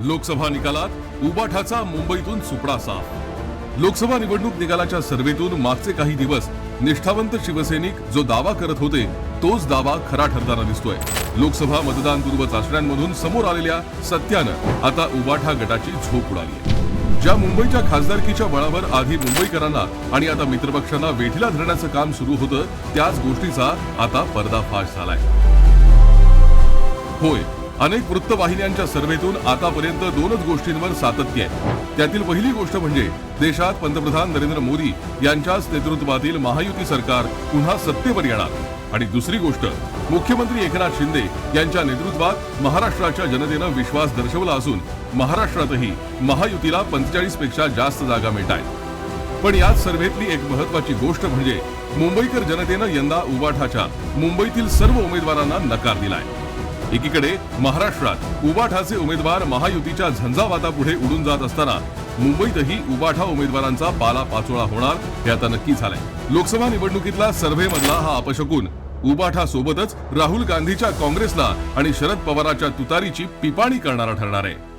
लोकसभा निकालात उबाठाचा मुंबईतून सुपडा साफ. लोकसभा निवडणूक निकालाच्या सर्वेतून मागचे काही दिवस निष्ठावंत शिवसैनिक जो दावा करत होते तोच दावा खरा ठरताना दिसतोय. लोकसभा मतदानपूर्व चाचण्यांमधून समोर आलेल्या सत्यानं आता उबाठा गटाची झोप उडाली ज्या मुंबईच्या खासदारकीच्या बळावर आधी मुंबईकरांना आणि आता मित्रपक्षांना वेठीला धरण्याचं काम सुरू होतं त्याच गोष्टीचा आता पर्दाफाश झालाय. होय अनेक वृत्तवाहिन्यांच्या सर्व्हेतून आतापर्यंत दोनच गोष्टींवर सातत्य आहे. त्यातील पहिली गोष्ट म्हणजे देशात पंतप्रधान नरेंद्र मोदी यांच्याच नेतृत्वातील महायुती सरकार पुन्हा सत्तेवर येणार. आणि दुसरी गोष्ट मुख्यमंत्री एकनाथ शिंदे यांच्या नेतृत्वात महाराष्ट्राच्या जनतेनं विश्वास दर्शवला असून महाराष्ट्रातही महायुतीला पंचेचाळीसपेक्षा जास्त जागा मिळत आहेत. पण याच सर्व्हेतली एक महत्वाची गोष्ट म्हणजे मुंबईकर जनतेनं यंदा उबाठाच्या मुंबईतील सर्व उमेदवारांना नकार दिलाय. एकीकडे महाराष्ट्रात उबाठाचे उमेदवार महायुतीच्या झंझावातापुढे उडून जात असताना मुंबईतही उबाठा उमेदवारांचा पाला पाचोळा होणार हे आता नक्की झालंय. लोकसभा निवडणुकीतला सर्व्हेमधला हा अपशकून उबाठा सोबतच राहुल गांधीच्या काँग्रेसला आणि शरद पवाराच्या तुतारीची पिपाणी करणारा ठरणार आहे.